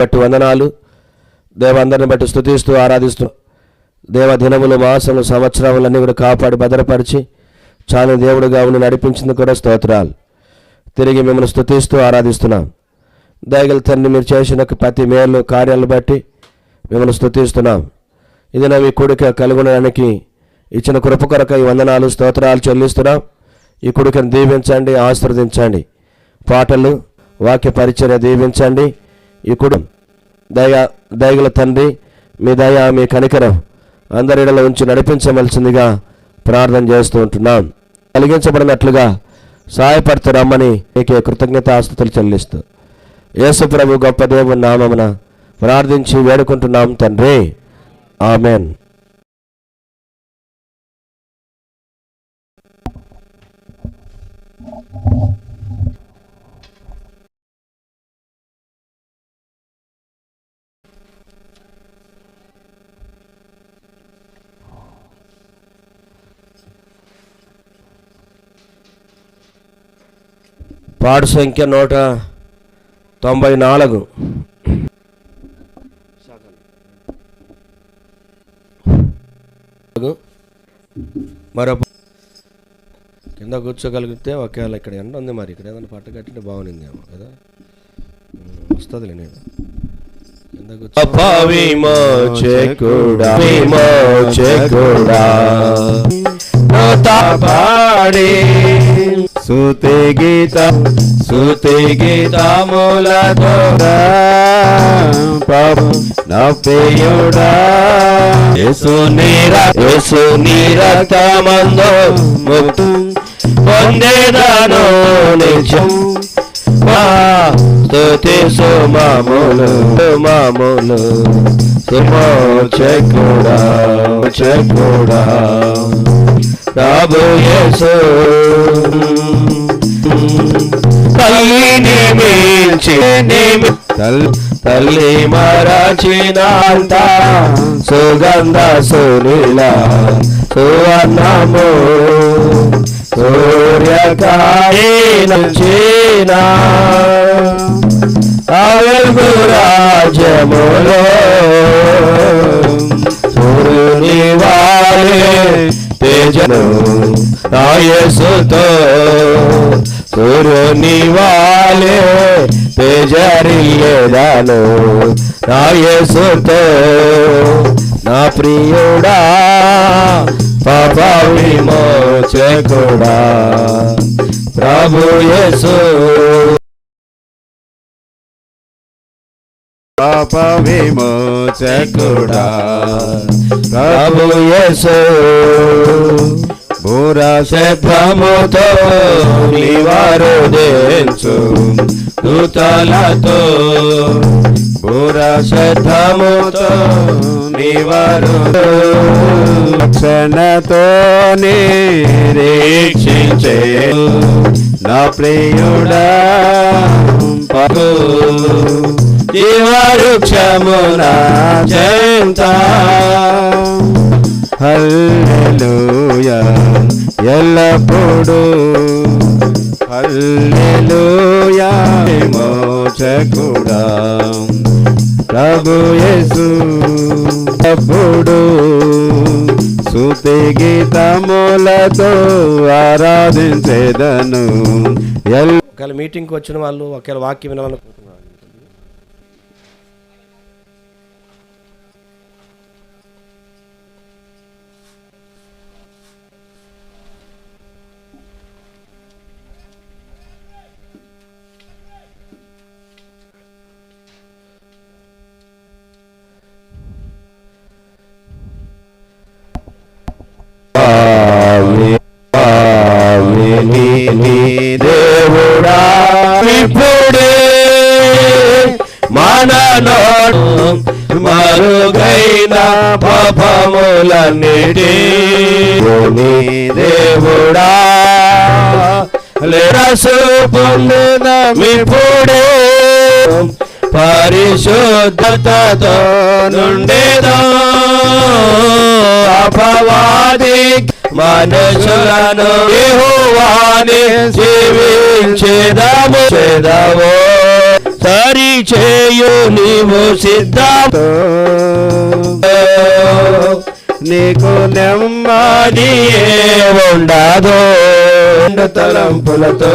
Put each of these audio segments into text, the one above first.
బట్టి వందనాలు. దేవందరిని బట్టి స్థుతిస్తూ ఆరాధిస్తూ దేవ దినములు మాసములు సంవత్సరములన్నీ కూడా కాపాడి భద్రపరిచి చాలా దేవుడుగా ఉండి నడిపించింది కూడా స్తోత్రాలు. తిరిగి మిమ్మల్ని స్థుతిస్తూ ఆరాధిస్తున్నాం. దయగల తండ్రి మీరు చేసిన ప్రతి మేలు కార్యాలను బట్టి మిమ్మల్ని స్థుతిస్తున్నాం ఇది నా మీ కొడుక కలుగునడానికి ఇచ్చిన కృప కొరక ఈ వందనాలు స్తోత్రాలు చెల్లిస్తున్నాం. ఈ కొడుకను దీవించండి ఆశీర్వదించండి. పాటలు వాక్య పరిచర్య దీవించండి. ఈ కుడుం దయ దయగల తండ్రి మీ దయ మీ కనికరం అందరిలో ఉంచి నడిపించవలసిందిగా ప్రార్థన చేస్తూ ఉంటున్నాం. కలిగించబడినట్లుగా సహాయపడుతూ రమ్మని మీకే కృతజ్ఞత ఆస్తుతులు చెల్లిస్తూ యేసుప్రభు గొప్ప దేవుని నామమున ప్రార్థించి వేడుకుంటున్నాం తండ్రి. ఆమెన్. పాడు సంఖ్య నూట తొంభై నాలుగు. మరో కింద కూర్చోగలిగితే ఒకవేళ ఇక్కడ ఎండ ఉంది మరి ఇక్కడ ఏదైనా పట్ట కట్టింటే ఏమో కదా. వస్తుందిలే నేను కింద కూర్చో. సుతి గీత సుతి గీతములతో పాపం నా ప్రియుడా యేసు నీర యేసు నీరక్తమందు ముక్తి. పొందేదాను నిత్యం. స్తుతి సుమాములు సుమాములు. సుమోచకుడా చకుడా ప్రభు యేసు. తల్లిని మించి తల్లి మరచినంత. సుగంధ సునీల సువర్ణము. సూర్యకాయన చీన అవెల్గు రాజ్యములో సూర్యుని వారే తేజను రాయసుతో సూర్యుని వాలే తేజరిల్లేదాను రాయసుతో నా ప్రియుడా పాప విమోచకుడా. ప్రభు యేసు. పాప విమోచకుడా. ప్రభు యేసు. భూరాశత్వముతో నివారు దేంచు దూతలతో. భూరాశత్వముతో నివారు రక్షణతో నిరీక్షించే నా ప్రియుడా పగు. జీవవృక్షమున జయంత హల్లెలూయా ఎల్లప్పుడూ హల్లెలూయా విమోచకుడా. ప్రభు యేసు ఎప్పుడు సుతి గీతములతో ఆరాధించేదను. ఎల్ ఒకవేళ మీటింగ్కి వచ్చిన వాళ్ళు ఒకవేళ వాక్యం వినాలనుకుంటున్నారు. పాపములన్నిటి దేవుడా. లేరసు పొందినమిప్పుడే పరిశుద్ధతతో నుండేదో అపవాది మనుషులను యెహోవాని జీవించేదము. చేదవో సరి చేయు నీవు సిద్ధం. నీకు నెమ్మది ఉండదు. తలంపులతో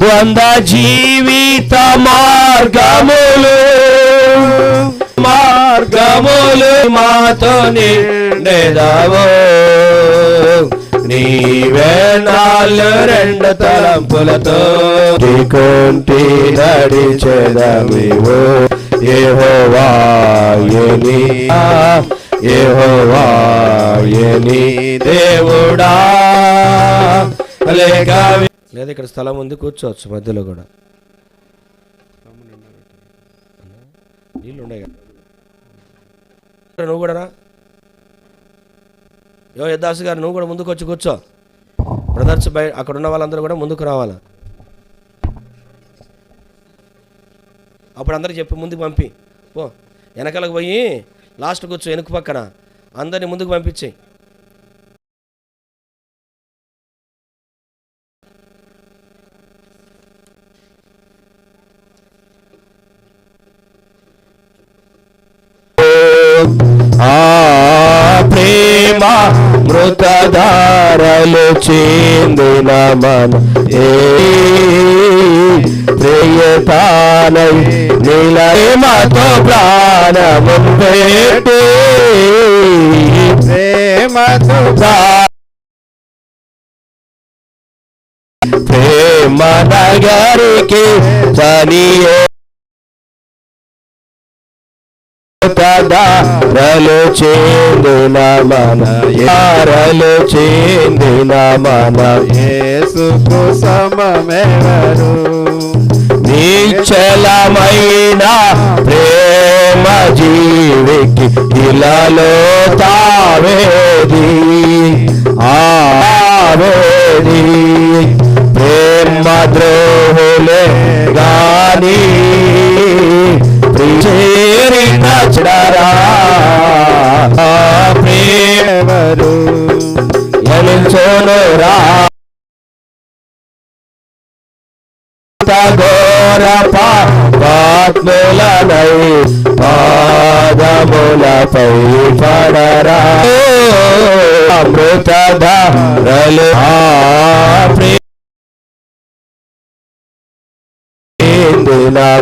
ద్వంద్వ జీవిత మార్గములు మార్గములు మాతో నిండెదావో. నీవే నాలు రెండు తలంపులతో కొంటి నడిచెదమివో యెహోవా ఎని యెహోవా ఎని దేవుడా? లేక లేదా ఇక్కడ స్థలం ఉంది కూర్చోవచ్చు మధ్యలో కూడా. నీళ్ళు ఉన్నాయి కదా నువ్వు కూడా రా. యో యద్దాసు గారు నువ్వు కూడా ముందుకు వచ్చి కూర్చో. బ్రదర్స్ బయ అక్కడ ఉన్న వాళ్ళందరూ కూడా ముందుకు రావాలా? అప్పుడు అందరికి చెప్పి ముందుకు పంపి. పో వెనకాలకు పోయి లాస్ట్ కూర్చో వెనుక పక్కన. అందరిని ముందుకు పంపించేయి ఆ ప్రేమ మృతధారలు చెందిన మన ప్రియతానై నిలయమతో ప్రాణము పెట్టి. ప్రేమతో ప్రేమ నగరికి చనియే తదారలు చెందిన మన యారలు చెందిన మన యేసుకు సమమెవరు నిశ్చలమైన ప్రేమ జీవికి ఇలాలో తావేది? ఆవేది? ప్రేమ ద్రోహులే ఘోర పాత్ములనై పాదములపై పడరా. అమృతధారలు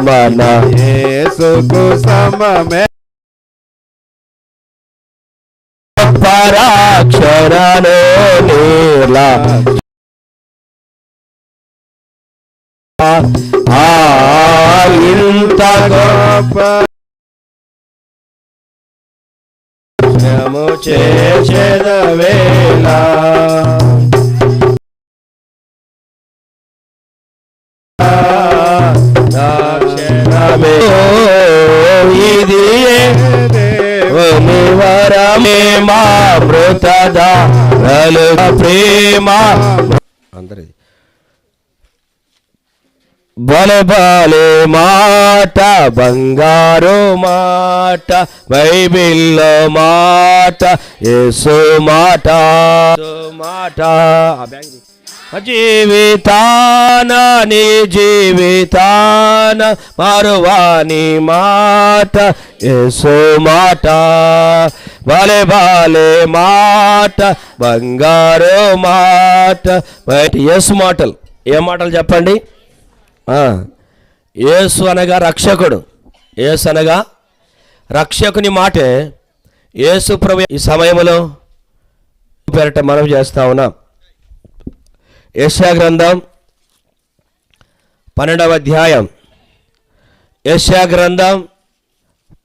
మన యేసుకు సమమె. పరాక్షరను నీలా చేసేదవేళ దాక్షణమే ఇది వరమే మా మృతదారలు ప్రేమ. అందరిది. బలే మాట బంగారు మాట బైబిల్లో మాట యేసు మాట మాట. జీవితాన నీ జీవితాన మరువాని మాట యేసు మాట. బాలే బాలే మాట బంగారు మాట బయట యేసు మాటలు. ఏ మాటలు చెప్పండి? యేసు అనగా రక్షకుడు. యేసు అనగా రక్షకుని మాటే యేసు ప్రభు ఈ సమయంలో పేరట మనం చేస్తా ఉన్నాం. యశా గ్రంథం పన్నెండవ అధ్యాయం. యశా గ్రంథం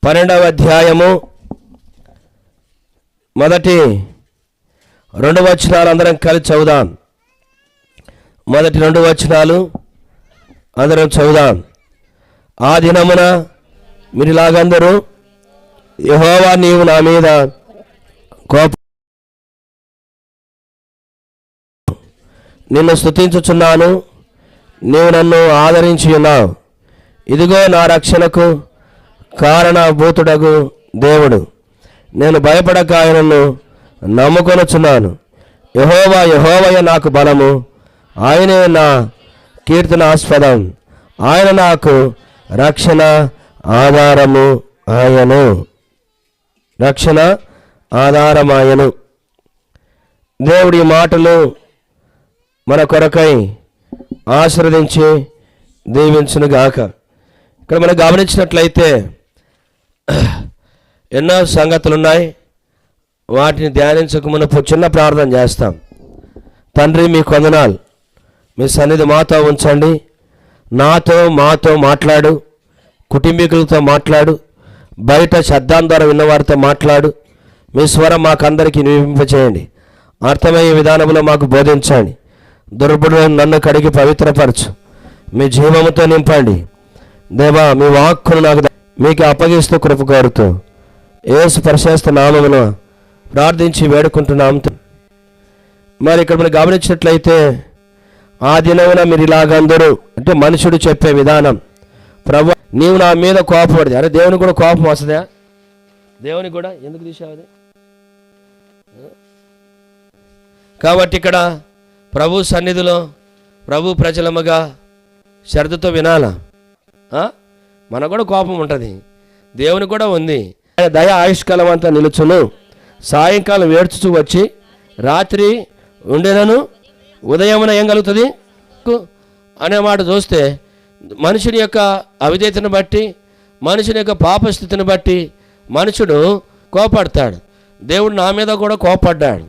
పన్నెండవ అధ్యాయము మొదటి రెండు వచనాలు అందరం కలిసి చదువుదాం. మొదటి రెండు వచనాలు అందరం చదువుదాం. ఆ దినమున మీరు ఇలాగందరూ యహోవా నీవు నా మీద కోప నిన్ను స్తుతించుచున్నాను. నీవు నన్ను ఆదరించి ఉన్నావు ఇదిగో నా రక్షణకు కారణభూతుడగు దేవుడు. నేను భయపడక ఆయనను నమ్ముకొనుచున్నాను. యహోవా యహోవయ నాకు బలము. ఆయనే నా కీర్తనాస్పదం ఆయన నాకు రక్షణ ఆధారము ఆయను. రక్షణ ఆధారమాయను దేవుడి మాటలు మన కొరకై ఆశీర్వదించి దీవించును గాక. ఇక్కడ మనం గమనించినట్లయితే ఎన్నో సంగతులు ఉన్నాయి వాటిని ధ్యానించక మునుపు చిన్న ప్రార్థన చేస్తాం. తండ్రి మీ కొందనాలు. మీ సన్నిధి మాతో ఉంచండి. నాతో మాతో మాట్లాడు. కుటుంబీకులతో మాట్లాడు. బయట శబ్దాం ద్వారా విన్నవారితో మాట్లాడు. మీ స్వరం మాకందరికీ నివింపచేయండి అర్థమయ్యే విధానంలో మాకు బోధించండి. దుర్బుడు నన్ను కడిగి పవిత్రపరచు. మీ జీవముతో నింపండి. దేవా మీ వాక్కును నాకు మీకు అప్పగిస్తూ కృప కోరుతూ. ఏసు ప్రశస్త నామమును ప్రార్థించి వేడుకుంటున్నాము మరి ఇక్కడ మనం గమనించినట్లయితే ఆ దినమున మీరు ఇలాగందరూ అంటే మనుషుడు చెప్పే విధానం. ప్రభు నీవు నా మీద కోపపడింది అరే దేవుని కూడా కోపం వస్తుందా? దేవుని కూడా? ఎందుకు తీసావు అది? కాబట్టి ఇక్కడ ప్రభు సన్నిధిలో ప్రభు ప్రజలముగా శ్రద్ధతో వినాలా? మనకు కూడా కోపం ఉంటుంది. దేవుని కూడా ఉంది. దయ ఆయుష్కాలం అంతా నిలుచును. సాయంకాలం వేడ్చుచూ వచ్చి రాత్రి ఉండేనను ఉదయమున ఏం కలుగుతుంది? అనే మాట చూస్తే మనుషుని యొక్క అవిధేతను బట్టి మనుషుని యొక్క పాపస్థితిని బట్టి మనుషుడు కోపడతాడు. దేవుడు నా మీద కూడా కోపడ్డాడు.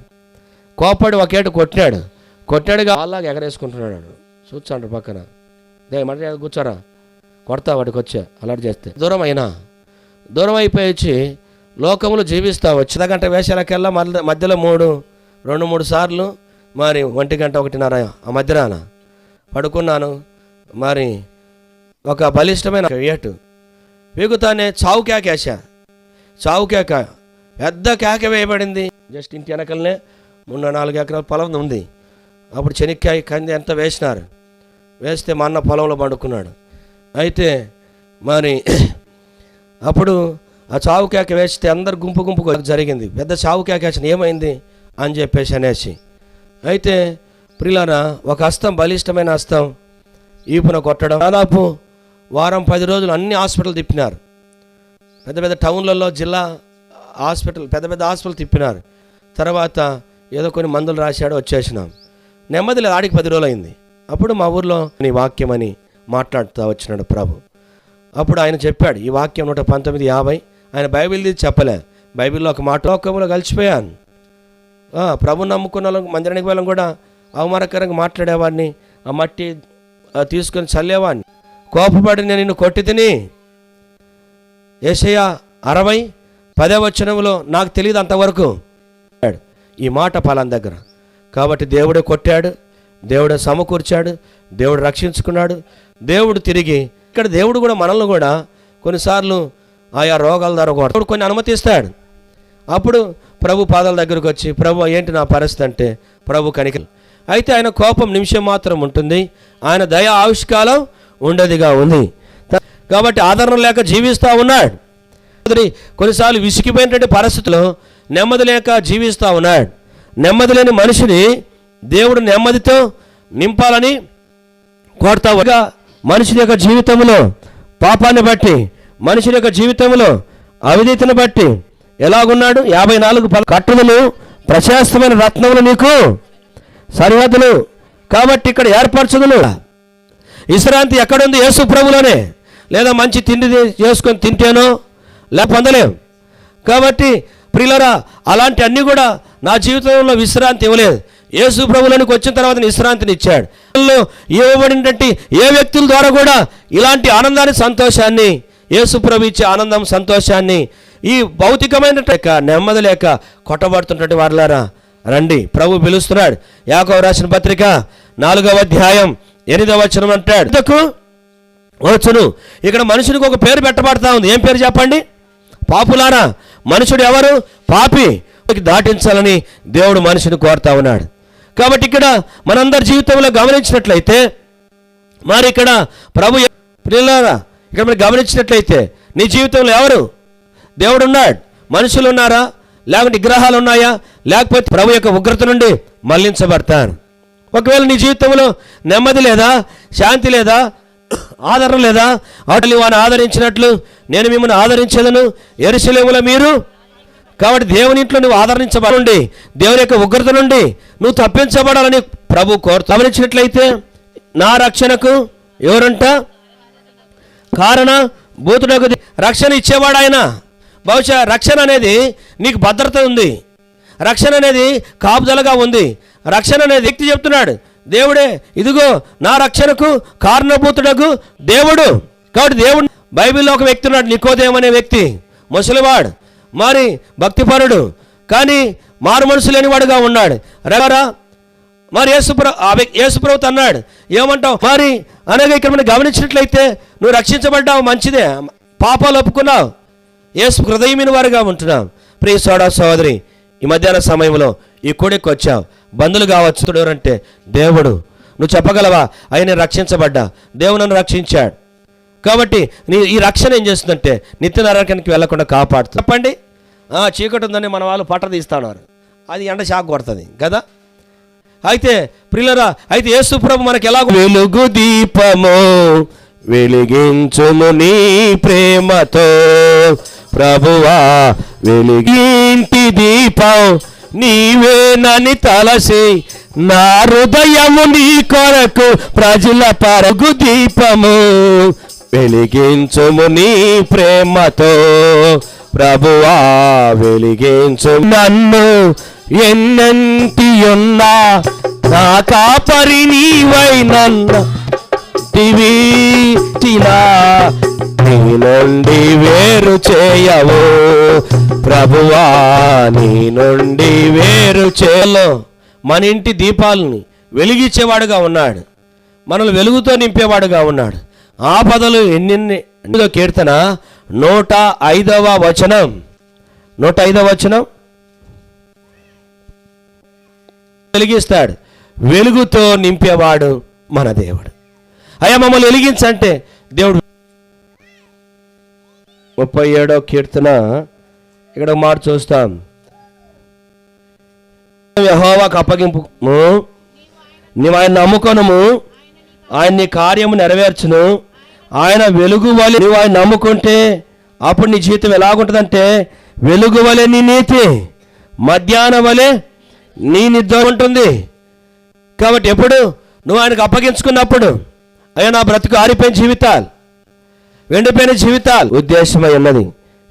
కోపడి ఒకేట కొట్టాడు. కొట్టాడుగా అలాగ ఎగరేసుకుంటున్నాడు చూచాడు పక్కన. దే మన కూర్చోరా. కొడతా వాడికి వచ్చా అలర్ట్ చేస్తే. దూరం అయినా దూరం అయిపోయి వచ్చి లోకములు జీవిస్తా వచ్చి. గంట వేషాలకెల్లా మళ్ళీ మధ్యలో మూడు రెండు మూడు సార్లు మరి ఒంటి గంట ఒకటిన్నర ఆ మధ్యన పడుకున్నాను. మరి ఒక బలిష్టమైన ఏటు. వేగుతానే చావు కేకేసా చావు కేక పెద్ద కేక వేయబడింది. జస్ట్ ఇంటి వెనకలనే మూడు నాలుగు ఎకరాల పొలం ఉంది. అప్పుడు చెనిక్కాయ కంది ఎంత వేసినారు? వేస్తే మా అన్న పొలంలో పడుకున్నాడు. అయితే మరి అప్పుడు ఆ చావు కేక వేస్తే అందరు గుంపు గుంపు జరిగింది. పెద్ద చావు కేక వేసిన ఏమైంది? అని చెప్పేసి అనేసి. అయితే ప్రిలారా ఒక హస్తం బలిష్టమైన హస్తం ఈపున కొట్టడం. దాదాపు వారం పది రోజులు అన్ని హాస్పిటల్ తిప్పినారు. పెద్ద పెద్ద టౌన్లలో జిల్లా హాస్పిటల్ పెద్ద పెద్ద హాస్పిటల్ తిప్పినారు. తర్వాత ఏదో కొన్ని మందులు రాశాడు వచ్చేసినాం. నెమ్మది లేదు ఆడికి పది రోజులు అయింది. అప్పుడు మా ఊర్లో నీ వాక్యం అని మాట్లాడుతూ వచ్చినాడు ప్రభు. అప్పుడు ఆయన చెప్పాడు ఈ వాక్యం నూట పంతొమ్మిది యాభై ఆయన బైబిల్ తీసి చెప్పలే. బైబిల్లో ఒక మాట లోకంలో కలిసిపోయాను. ప్రభు నమ్ముకున్న వాళ్ళం మందిరానికి వెళ్ళం కూడా అవమానకరంగా మాట్లాడేవాడిని. ఆ మట్టి తీసుకొని చల్లేవాడిని. కోపపడి నేను నిన్ను కొట్టి తిని. ఏసయ్య అరవై పదే వచనంలో నాకు తెలియదు అంతవరకు. ఈ మాట పాలన దగ్గర. కాబట్టి దేవుడే కొట్టాడు దేవుడే సమకూర్చాడు దేవుడు రక్షించుకున్నాడు దేవుడు తిరిగి. ఇక్కడ దేవుడు కూడా మనల్ని కూడా కొన్నిసార్లు ఆయా రోగాల ద్వారా కొడతాడు. కొన్ని అనుమతిస్తాడు. అప్పుడు ప్రభు పాదాల దగ్గరకు వచ్చి ప్రభు ఏంటి నా పరిస్థితి? అంటే ప్రభు కనిక అయితే ఆయన కోపం నిమిషం మాత్రం ఉంటుంది. ఆయన దయ ఆవిష్కాలం ఉండదిగా ఉంది. కాబట్టి ఆదరణ లేక జీవిస్తూ ఉన్నాడు. కొన్నిసార్లు విసిగిపోయినటువంటి పరిస్థితుల్లో నెమ్మది లేక జీవిస్తూ ఉన్నాడు. నెమ్మది లేని మనిషిని దేవుడు నెమ్మదితో నింపాలని కోరుతా ఉండగా మనిషి యొక్క జీవితంలో పాపాన్ని బట్టి మనిషి యొక్క జీవితంలో అవినీతిని బట్టి ఎలాగున్నాడు? యాభై నాలుగు పలు కట్టుదలు ప్రశాస్తమైన రత్నములు నీకు సరిహద్దులు. కాబట్టి ఇక్కడ ఏర్పరచుదులు విశ్రాంతి ఎక్కడుంది? యేసు ప్రభులోనే. లేదా మంచి తిండి చేసుకొని తింటేనో? లే పొందలేం. కాబట్టి ప్రియులరా అలాంటి అన్నీ కూడా నా జీవితంలో విశ్రాంతి ఇవ్వలేదు. యేసు ప్రభులోనికి వచ్చిన తర్వాత విశ్రాంతిని ఇచ్చాడు. ఇవ్వబడినటువంటి ఏ వ్యక్తుల ద్వారా కూడా ఇలాంటి ఆనందాన్ని సంతోషాన్ని యేసు ప్రభు ఇచ్చే ఆనందం సంతోషాన్ని ఈ భౌతికమైన లేక నెమ్మది లేక కొట్టబడుతున్నటువంటి వారులారా రండి. ప్రభు పిలుస్తున్నాడు. యాకవ రాసిన పత్రిక నాలుగవ అధ్యాయం ఎనిమిదవ వచనం అంటాడు. ఇంతకు వచ్చును. ఇక్కడ మనుషునికి ఒక పేరు పెట్టబడతా ఉంది. ఏం పేరు చెప్పండి? పాపులారా మనుషుడు ఎవరు? పాపి. దాటించాలని దేవుడు మనిషిని కోరుతా ఉన్నాడు. కాబట్టి ఇక్కడ మనందరి జీవితంలో గమనించినట్లయితే మరి ఇక్కడ ప్రభు ప్రియులారా ఇక్కడ మీరు గమనించినట్లయితే నీ జీవితంలో ఎవరు? దేవుడు ఉన్నాడు మనుషులు ఉన్నారా లేకుంటే విగ్రహాలు ఉన్నాయా లేకపోతే ప్రభు యొక్క ఉగ్రత నుండి మళ్ళించబడతారు. ఒకవేళ నీ జీవితంలో నెమ్మది లేదా శాంతి లేదా ఆదరణ లేదా అటులు వాని ఆదరించినట్లు నేను మిమ్మల్ని ఆదరించేదను ఎరుసలేముల మీరు? కాబట్టి దేవుని ఇంట్లో నువ్వు ఆదరించబడండి దేవుని యొక్క ఉగ్రత నుండి నువ్వు తప్పించబడాలని ప్రభు కోరు గమనించినట్లయితే నా రక్షణకు ఎవరంట? కారణ భూతుడకు రక్షణ ఇచ్చేవాడు ఆయన బహుశా రక్షణ అనేది నీకు భద్రత ఉంది. రక్షణ అనేది కాపుదలగా ఉంది. రక్షణ అనేది వ్యక్తి చెప్తున్నాడు దేవుడే ఇదిగో నా రక్షణకు కారణభూతుడకు దేవుడు. కాబట్టి దేవుడు బైబిల్లో ఒక వ్యక్తి ఉన్నాడు నికోదేవ్ అనే వ్యక్తి ముసలివాడు మరి భక్తిపరుడు కానీ మారు మనసు లేనివాడుగా ఉన్నాడు. రవరా మరి యేసుప్ర ఆ వ్యక్తి అన్నాడు ఏమంటావు? మరి అనగా ఇక్కడ మనం గమనించినట్లయితే నువ్వు రక్షించబడ్డావు మంచిదే పాపాలు ఒప్పుకున్నావు యేసు హృదయమైన వారుగా ఉంటున్నాం. ప్రియ సోడా సోదరి ఈ మధ్యాహ్న సమయంలో ఈ కూడికి వచ్చావు బంధువులు కావచ్చు ఎవరంటే దేవుడు. నువ్వు చెప్పగలవా? ఆయన రక్షించబడ్డా. దేవుడు నన్ను రక్షించాడు. కాబట్టి నీ ఈ రక్షణ ఏం చేస్తుందంటే నిత్య నరకానికి వెళ్ళకుండా కాపాడుతుంది. చెప్పండి. చీకటి ఉందని మన వాళ్ళు పట్ట తీస్తున్నారు అది ఎండ షాక్ కొడుతుంది కదా? అయితే ప్రిల్లరా అయితే యేసు ప్రభు మనకి ఎలా వెలుగు దీపము వెలిగించుము నీ ప్రేమతో. ప్రభువా వెలిగింటి దీపం నీవేనని తలసి. నా హృదయము నీ కొరకు ప్రజల పరుగు దీపము. వెలిగించుము నీ ప్రేమతో. ప్రభువా వెలిగించు నన్ను ఎన్నంటి ఉన్నా నా కాపరి నీవై నన్ను దివిటిలా నీ నుండి వేరు చేయవు ప్రభువా నీ నుండి వేరు చేయలో. మన ఇంటి దీపాలని వెలిగించేవాడుగా ఉన్నాడు. మనల్ని వెలుగుతో నింపేవాడుగా ఉన్నాడు. ఆపదలు ఎన్నెన్ని కీర్తన. నూట ఐదవ వచనం. నూట ఐదవ వచనం. వెలిగిస్తాడు. వెలుగుతో నింపేవాడు మన దేవుడు. అయ్యా మమ్మల్ని వెలిగించంటే దేవుడు ముప్పై ఏడో కీర్తన ఇక్కడ మాట చూస్తాం. యహోవాకు అప్పగింపు నీవు ఆయన నమ్ముకొనము ఆయన నీ కార్యము నెరవేర్చును ఆయన వెలుగు వలె నువ్వు ఆయన నమ్ముకుంటే అప్పుడు నీ జీవితం ఎలాగుంటుందంటే వెలుగు వలె నీ నీతి మధ్యాహ్నం వలె నీ నిద్ర ఉంటుంది. కాబట్టి ఎప్పుడు నువ్వు ఆయనకు అప్పగించుకున్నప్పుడు అయ్యా నా బ్రతుకు ఆరిపోయిన జీవితాలు వెండిపోయిన జీవితాలు ఉద్దేశమై ఉన్నది.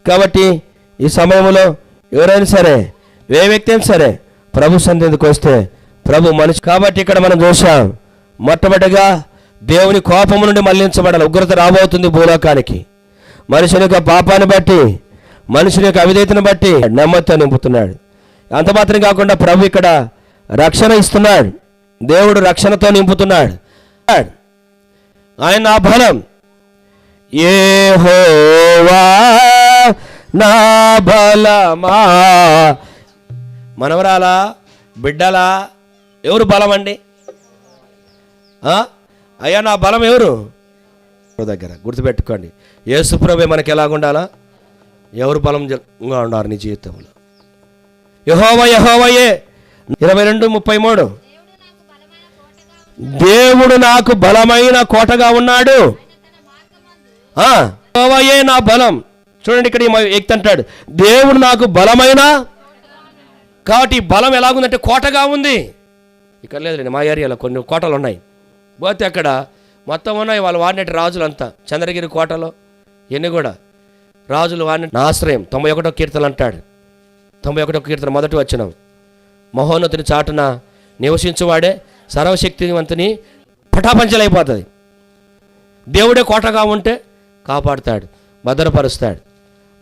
కాబట్టి ఈ సమయంలో ఎవరైనా సరే ఏ వ్యక్తి అయినా సరే ప్రభు సంధికి వస్తే ప్రభు మనిషి. కాబట్టి ఇక్కడ మనం చూసాం మొట్టమొదటిగా దేవుని కోపము నుండి మళ్ళించబడాలి. ఉగ్రత రాబోతుంది భూలోకానికి. మనుషుని యొక్క పాపాన్ని బట్టి మనుషుని యొక్క అవిధేతను బట్టి నెమ్మదితో నింపుతున్నాడు. అంత మాత్రం కాకుండా ప్రభు ఇక్కడ రక్షణ ఇస్తున్నాడు. దేవుడు రక్షణతో నింపుతున్నాడు. ఆయన నా బలం. ఏహోవా నా బలమా. మనవరాలా బిడ్డలా ఎవరు బలం అండి అయ్యా నా బలం ఎవరు? దగ్గర? గుర్తుపెట్టుకోండి. యేసుప్రభే మనకి ఎలాగ ఉండాలా ఎవరు బలం జ- ఉన్నారు నీ జీవితంలో? యహోవ యహోవయే. ఇరవై రెండు ముప్పై మూడు. దేవుడు నాకు బలమైన కోటగా ఉన్నాడు. యహోవాయే నా బలం. చూడండి ఇక్కడ వ్యక్తి అంటాడు దేవుడు నాకు బలమైన కాబట్టి బలం ఎలాగుందంటే కోటగా ఉంది. ఇక్కడ లేదులేండి మా ఏరియాలో కొన్ని కోటలు ఉన్నాయి. పోతే అక్కడ మొత్తం ఉన్నాయి వాళ్ళు వాడినట్టు రాజులంతా. చంద్రగిరి కోటలో ఇవన్నీ కూడా. రాజులు వాడిన ఆశ్రయం తొంభై ఒకటో కీర్తనలు అంటాడు. తొంభై ఒకటో కీర్తన మొదటి వచ్చినాం మహోన్నతుని చాటున నివసించువాడే సర్వశక్తివంతుని పటాపంచలైపోతుంది. దేవుడే కోటగా ఉంటే కాపాడుతాడు భద్రపరుస్తాడు.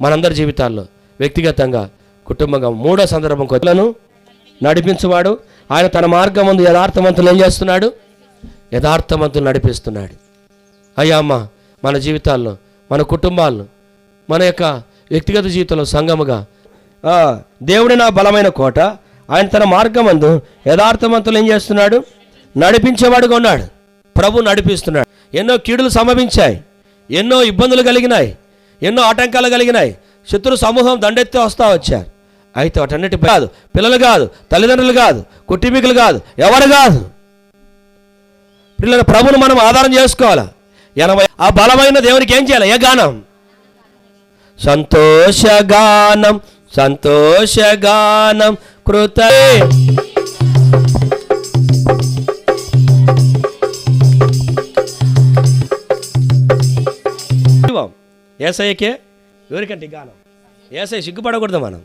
మనందరి జీవితాల్లో వ్యక్తిగతంగా కుటుంబంగా మూడో సందర్భం కొద్దులను నడిపించువాడు. ఆయన తన మార్గం ముందు యథార్థవంతులు ఏం చేస్తున్నాడు? యథార్థవంతులు నడిపిస్తున్నాడు. అయ్యా అమ్మ మన జీవితాల్లో మన కుటుంబాల్లో మన యొక్క వ్యక్తిగత జీవితంలో సంగముగా దేవుడి నా బలమైన కోట. ఆయన తన మార్గం అందు యథార్థవంతులు ఏం చేస్తున్నాడు? నడిపించేవాడుగా ఉన్నాడు. ప్రభు నడిపిస్తున్నాడు. ఎన్నో కీడులు సంభవించాయి. ఎన్నో ఇబ్బందులు కలిగినాయి ఎన్నో ఆటంకాలు కలిగినాయి. శత్రు సమూహం దండెత్తి వస్తా వచ్చారు. అయితే వాటన్నిటి కాదు పిల్లలు కాదు తల్లిదండ్రులు కాదు కుటుంబీకులు కాదు ఎవరు కాదు. పిల్లల ప్రభును మనం ఆధారం చేసుకోవాలా? ఎనభై ఆ బలమైన దేవునికి ఏం చేయాలి? ఏ గానం? సంతోషగానం సంతోషగానం కృత ఏసఐకే ఎవరికంటే గానం? ఏసఐ సిగ్గుపడకూడదు మనం.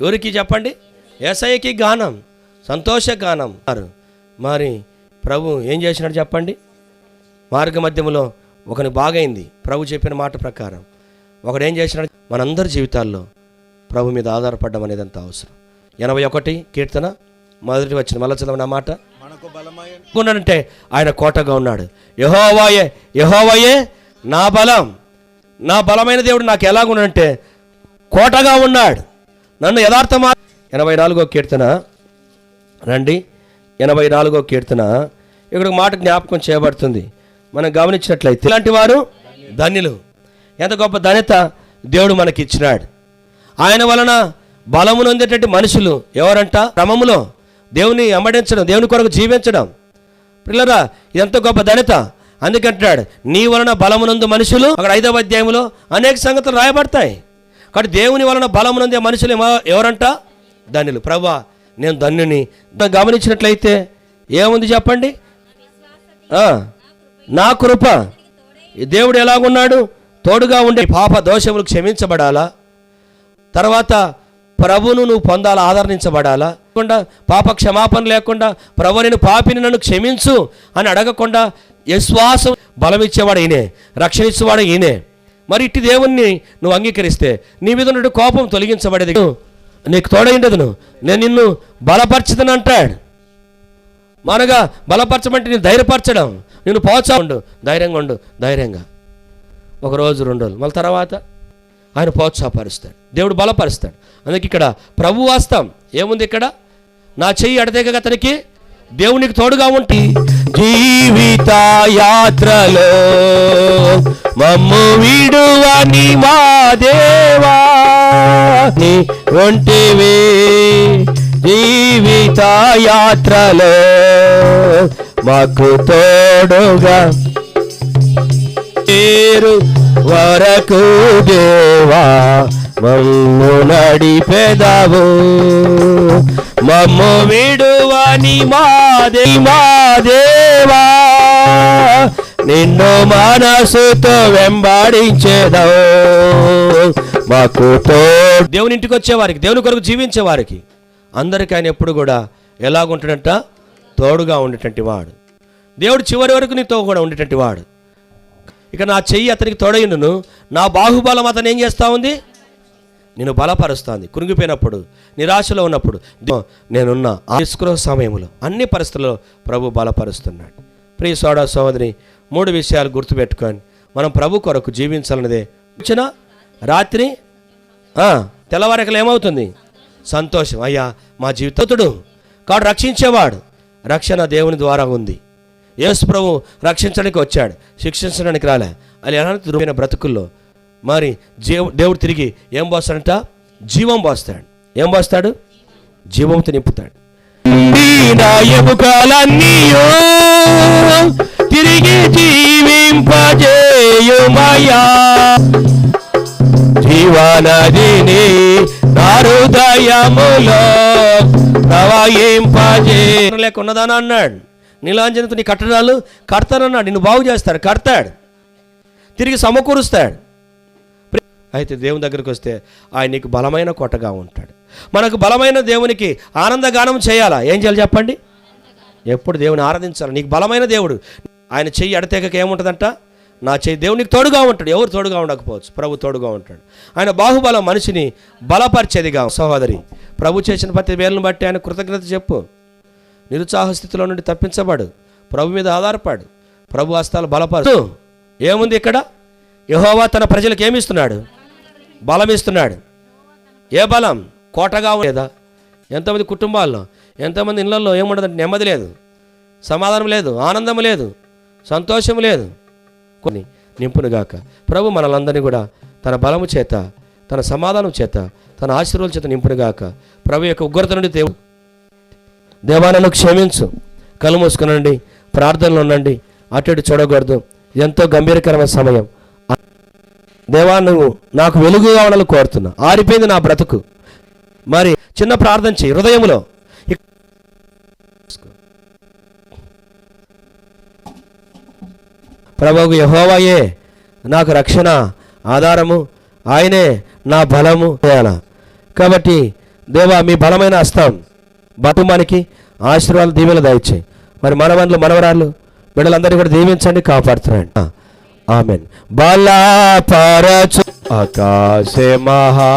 ఎవరికి చెప్పండి? ఏసఐకి గానం సంతోష గానం. మరి ప్రభు ఏం చేసినాడు చెప్పండి? మార్గ మధ్యములో ఒకని బాగైంది. ప్రభు చెప్పిన మాట ప్రకారం ఒకడు ఏం చేసినాడు? మనందరి జీవితాల్లో ప్రభు మీద ఆధారపడడం అనేది అంత అవసరం. ఎనభై ఒకటి కీర్తన మొదటి వచ్చిన మళ్ళీ చదవన మాట. ఉన్నాడంటే ఆయన కోటగా ఉన్నాడు. యహోవాయే యహోవాయే నా బలం. నా బలమైన దేవుడు నాకు ఎలాగున్నాడంటే కోటగా ఉన్నాడు. నన్ను యథార్థమా ఎనభై నాలుగో కీర్తన. రండి. ఎనభై నాలుగో కీర్తన. ఇక్కడ మాట జ్ఞాపకం చేయబడుతుంది. మనం గమనించినట్లయితే ఇలాంటి వారు ధన్యులు. ఎంత గొప్ప ధన్యత దేవుడు మనకి ఇచ్చినాడు ఆయన వలన బలము నొందేటటువంటి మనుషులు ఎవరంట? క్రమములో దేవుని అమ్మడించడం దేవుని కొరకు జీవించడం. పిల్లరా ఎంత గొప్ప ధన్యత. అందుకంటున్నాడు నీ వలన బలమునందు మనుషులు అక్కడ ఐదవ అధ్యాయంలో అనేక సంగతులు రాయబడతాయి. కాబట్టి దేవుని వలన బలమునందే మనుషులు ఎవరంట? ధన్యులు. ప్రభా నేను ధన్యుని. గమనించినట్లయితే ఏముంది చెప్పండి? నా కృప. దేవుడు ఎలాగున్నాడు? తోడుగా ఉండే పాప దోషములు క్షమించబడాలా? తర్వాత ప్రభును నువ్వు పొందాలా ఆదరణించబడాలా? లేకుండా పాప క్షమాపణ లేకుండా ప్రభు నేను పాపిని నన్ను క్షమించు అని అడగకుండా విశ్వాసం బలమిచ్చేవాడు ఈయనే రక్షణ ఇచ్చేవాడు ఈయనే. మరి ఇట్టి దేవుణ్ణి నువ్వు అంగీకరిస్తే నీ మీద ఉన్న కోపం తొలగించబడేది. నీకు తోడైండదును. నేను నిన్ను బలపరచదని అంటాడు. మనగా బలపరచమంటే నేను ధైర్యపరచడం. నేను పోచా ఉండు. ధైర్యంగా ఉండు. ధైర్యంగా. ఒక రోజు రెండు రోజులు. మళ్ళీ తర్వాత ఆయన ప్రోత్సాహపరుస్తాడు దేవుడు బలపరుస్తాడు. అందుకే ఇక్కడ ప్రభు వాస్తాం ఏముంది ఇక్కడ? నా చెయ్యి అడదేగ అతనికి దేవునికి తోడుగా ఉంటి జీవిత యాత్రలో మమ్ము విడువని మా దేవా నీ ఒంటివి జీవిత యాత్రలో మాకు తోడుగా పేరు వరకు దేవా. మమ్ము నడిపెదవు మమ్ము విడువని మాదే మాదేవా నిన్ను మనసుతో వెంబడించేదవు. మాకు దేవుని ఇంటికి వచ్చేవారికి దేవుని కొరకు జీవించేవారికి అందరికీ ఆయన ఎప్పుడు కూడా ఎలాగుంటాడంట? తోడుగా ఉండేటువంటి వాడు. దేవుడు చివరి వరకు నీతో కూడా ఉండేటువంటి వాడు. ఇక నా చెయ్యి అతనికి తోడైనను నా బాహుబలం అతను ఏం చేస్తా ఉంది? నేను బలపరుస్తుంది. కురిగిపోయినప్పుడు నిరాశలో ఉన్నప్పుడు నేనున్న ఆ సమయంలో అన్ని పరిస్థితుల్లో ప్రభు బలపరుస్తున్నాడు. ప్రియ సోడా సోదరి మూడు విషయాలు గుర్తుపెట్టుకొని మనం ప్రభు కొరకు జీవించాలన్నదే. వచ్చిన రాత్రి ఆ, తెల్లవారికలు ఏమవుతుంది? సంతోషం. అయ్యా మా జీవితతుడు కాడు రక్షించేవాడు. రక్షణ దేవుని ద్వారా ఉంది. యేసు ప్రభు రక్షించడానికి వచ్చాడు. శిక్షించడానికి రాలే. అది ఎలాంటి దుర్మైన బ్రతుకుల్లో మరి జీవ దేవుడు తిరిగి ఏం పోస్తాడంట జీవం పోస్తాడు ఏం పోస్తాడు జీవంతో నింపుతాడు. ఎముకలన్నీయో తిరిగి జీవింపజేయుమయ్యా. జీవనదిని నా హృదయములో ప్రవహింపజే లేకున్నదాని అన్నాడు. నీలాంజనతో నీ కట్టడాలు కడతానన్నాడు. నిన్ను బాగు చేస్తాడు. కడతాడు. తిరిగి సమకూరుస్తాడు. అయితే దేవుని దగ్గరికి వస్తే ఆయన నీకు బలమైన కోటగా ఉంటాడు. మనకు బలమైన దేవునికి ఆనందగానం చేయాలా? ఏం చేయాలి చెప్పండి. ఎప్పుడు దేవుని ఆరాధించాలి? నీకు బలమైన దేవుడు. ఆయన చెయ్యి అడతేక ఏముంటుందంట? నా చెయ్యి దేవునికి తోడుగా ఉంటాడు. ఎవరు తోడుగా ఉండకపోవచ్చు? ప్రభు తోడుగా ఉంటాడు. ఆయన బాహుబలం మనిషిని బలపరిచేదిగా సహోదరి. ప్రభు చేసిన ప్రతి వేలను బట్టి ఆయన కృతజ్ఞత చెప్పు. నిరుత్సాహ స్థితిలో నుండి తప్పించబడు. ప్రభు మీద ఆధారపడు. ప్రభు హస్తాలు బలపరు ఏముంది ఇక్కడ? యహోవా తన ప్రజలకు ఏమిస్తున్నాడు బలమిస్తున్నాడు. ఏ బలం? కోటగా లేదా? ఎంతమంది కుటుంబాల్లో ఎంతమంది ఇళ్ళలో ఏముండదంటే నెమ్మది లేదు. సమాధానం లేదు ఆనందం లేదు సంతోషం లేదు. కొన్ని నింపునుగాక ప్రభు మనలందరినీ కూడా తన బలము చేత తన సమాధానం చేత తన ఆశీర్వాదం చేత నింపునుగాక ప్రభు యొక్క ఉగ్రత నుండి దేవు. దేవాలను క్షమించు. కళ్ళు మూసుకునండి ప్రార్థనలు ఉండండి. అటు ఇటు చూడకూడదు. ఎంతో గంభీరకరమైన సమయం. దేవా నువ్వు నాకు వెలుగు కావాలని కోరుతున్నా. ఆరిపోయింది నా బ్రతుకు. మరి చిన్న ప్రార్థన చేయి. హృదయంలో ప్రభువు యహోవాయే నాకు రక్షణ ఆధారము ఆయనే నా బలము. కాబట్టి దేవా మీ బలమైన హస్తం బతుమానికి ఆశీర్వాదాలు దీవెలు దయచేయి. మరి మనవన్లు మనవరాళ్ళు బిడ్డలందరినీ కూడా దీవించండి కాపాడుతున్నాడు. ఆమెన్. బలపరచు ఆకాశే మహా